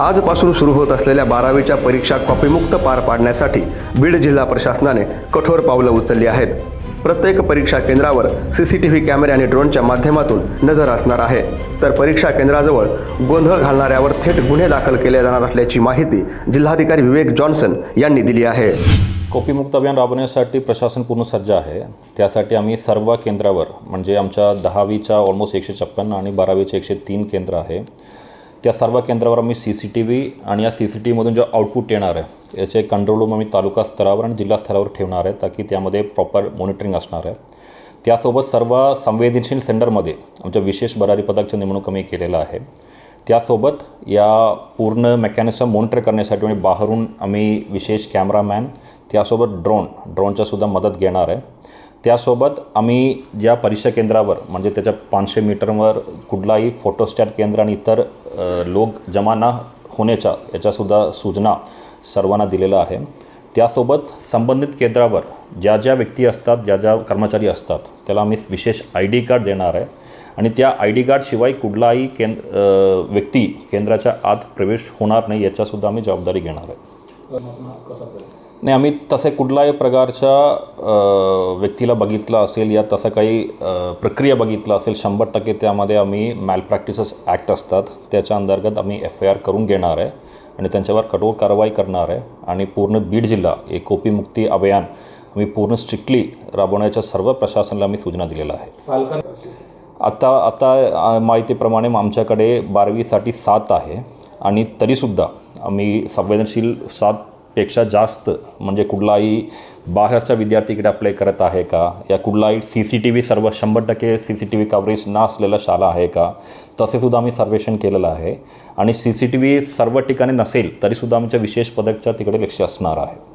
आजपासून सुरू होत असलेल्या बारावीच्या परीक्षा कॉपीमुक्त पार पाडण्यासाठी बीड जिल्हा प्रशासनाने कठोर पावलं उचलली आहेत. प्रत्येक परीक्षा केंद्रावर सी सी टी व्ही कॅमेरे आणि ड्रोनच्या माध्यमातून नजर असणार आहे. तर परीक्षा केंद्राजवळ गोंधळ घालणाऱ्यावर थेट गुन्हे दाखल केले जाणार असल्याची माहिती जिल्हाधिकारी विवेक जॉन्सन यांनी दिली आहे. कॉपीमुक्त अभियान राबवण्यासाठी प्रशासन पूर्ण सज्ज आहे. त्यासाठी आम्ही सर्व केंद्रावर म्हणजे आमच्या दहावीच्या ऑलमोस्ट एकशे छप्पन्न आणि बारावीचे एकशे तीन केंद्र आहे. त्या सर्व केंद्रावर आम्ही सी सी टी व्ही आणि या सी सी टी व्हीमधून जे आउटपुट येणार आहे याचे कंट्रोल रूम आम्ही तालुका स्तरावर आणि जिल्हा स्तरावर ठेवणार आहे ताकी त्यामध्ये प्रॉपर मॉनिटरिंग असणार आहे. त्यासोबत सर्व संवेदनशील सेंटरमध्ये आमच्या विशेष बरारी पथकचं नेमणूक आम्ही केलेलं आहे. त्यासोबत या पूर्ण मेकॅनिझम मॉनिटर करण्यासाठी म्हणजे बाहेरून आम्ही विशेष कॅमेरामॅन त्यासोबत ड्रोन ड्रोनच्यासुद्धा मदत घेणार आहे. त्यासोबत आम्ही ज्या परीक्षा केंद्रावर म्हणजे त्याच्या पाचशे मीटरवर कुठलाही फोटोस्टॅट केंद्र आणि इतर लोक जमा न होण्याच्या याच्यासुद्धा सूचना सर्वांना दिलेलं आहे. त्यासोबत संबंधित केंद्रावर ज्या ज्या व्यक्ती असतात ज्या ज्या कर्मचारी असतात त्याला आम्ही विशेष आय डी कार्ड देणार आहे. आणि त्या आय डी कार्डशिवाय कुठलाही केंद व्यक्ती केंद्राच्या आत प्रवेश होणार नाही याच्यासुद्धा आम्ही जबाबदारी घेणार आहे. नाही आम्ही तसे कुठल्याही प्रकारच्या व्यक्तीला बघितलं असेल या तसं काही प्रक्रिया बघितलं असेल शंभर टक्के त्यामध्ये आम्ही मॅल प्रॅक्टिसेस ॲक्ट असतात. त्याच्या अंतर्गत आम्ही एफ आय आर करून घेणार आहे आणि त्यांच्यावर कठोर कारवाई करणार आहे. आणि पूर्ण बीड जिल्हा एक कोपीमुक्ती अभियान आम्ही पूर्ण स्ट्रिक्टली राबवण्याच्या सर्व प्रशासनाला आम्ही सूचना दिलेल्या आहे आता आता माहितीप्रमाणे आमच्याकडे बारावीसाठी सात आहे. आणि तरीसुद्धा आम्ही संवेदनशील सात पेक्षा जास्त म्हणजे कुठलाही बाहेरचा विद्यार्थी इकडे अप्लाय करत आहे का? या कुठलाही सी सी टी व्ही सर्व शंभर टक्के C C T V coverage न असलेल्या शाळा आहे का? तसेसुद्धा आम्ही सर्वेक्षण केलेलं आहे. आणि सी सी टी व्ही सर्व ठिकाणी नसेल तरीसुद्धा आमच्या विशेष पदकच्या तिकडे लक्ष असणार आहे.